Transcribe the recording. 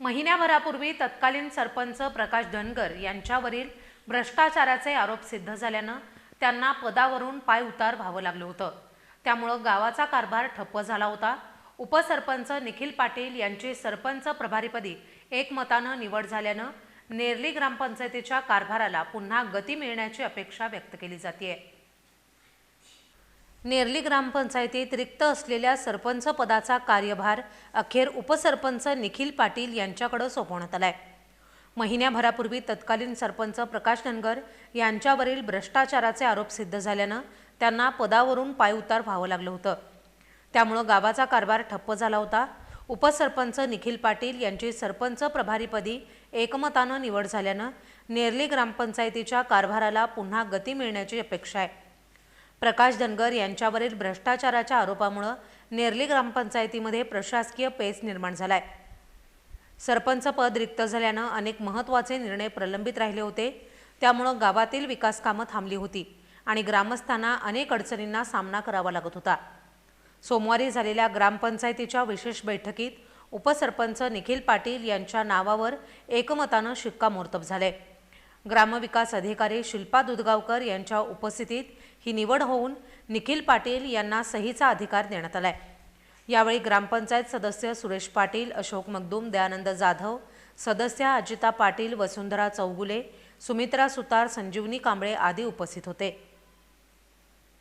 महिन्याभरापूर्वी तत्कालीन सरपंच प्रकाश धनगर यांच्यावरील भ्रष्टाचाराचे आरोप सिद्ध झाल्यानं त्यांना पदावरून पाय उतार व्हावं लागलं होतं. त्यामुळं गावाचा कारभार ठप्प झाला होता. उपसरपंच निखिल पाटील यांची सरपंच प्रभारीपदी एकमतानं निवड झाल्यानं नेरली ग्रामपंचायतीच्या कारभाराला पुन्हा गती मिळण्याची अपेक्षा व्यक्त केली जाते नेरली ग्रामपंचायतीत रिक्त असलेल्या सरपंच पदाचा कार्यभार अखेर उपसरपंच निखिल पाटील यांच्याकडे सोपवण्यात आलाय. महिन्याभरापूर्वी तत्कालीन सरपंच प्रकाश धनगर यांच्यावरील भ्रष्टाचाराचे आरोप सिद्ध झाल्यानं त्यांना पदावरून पायउतार व्हावं लागलं होतं. त्यामुळं गावाचा कारभार ठप्प झाला होता. उपसरपंच निखिल पाटील यांची सरपंच प्रभारीपदी एकमतानं निवड झाल्यानं नेरली ग्रामपंचायतीच्या कारभाराला पुन्हा गती मिळण्याची अपेक्षा आहे. प्रकाश धनगर यांच्यावरील भ्रष्टाचाराच्या आरोपामुळं नेरली ग्रामपंचायतीमध्ये प्रशासकीय पेच निर्माण झालाय. सरपंच पद रिक्त झाल्यानं अनेक महत्त्वाचे निर्णय प्रलंबित राहिले होते. त्यामुळं गावातील विकास कामं थांबली होती आणि ग्रामस्थांना अनेक अडचणींना सामना करावा लागत होता. सोमवारी झालेल्या ग्रामपंचायतीच्या विशेष बैठकीत उपसरपंच निखिल पाटील यांच्या नावावर एकमतानं शिक्कामोर्तब झाले ग्रामविकास अधिकारी शिल्पा दुधगावकर यांच्या उपस्थितीत ही निवड होऊन निखिल पाटील यांना सहीचा अधिकार देण्यात आलाय. यावेळी ग्रामपंचायत सदस्य सुरेश पाटील अशोक मगदूम दयानंद जाधव सदस्य अजिता पाटील वसुंधरा चौगुले सुमित्रा सुतार संजीवनी कांबळे आदी उपस्थित होते.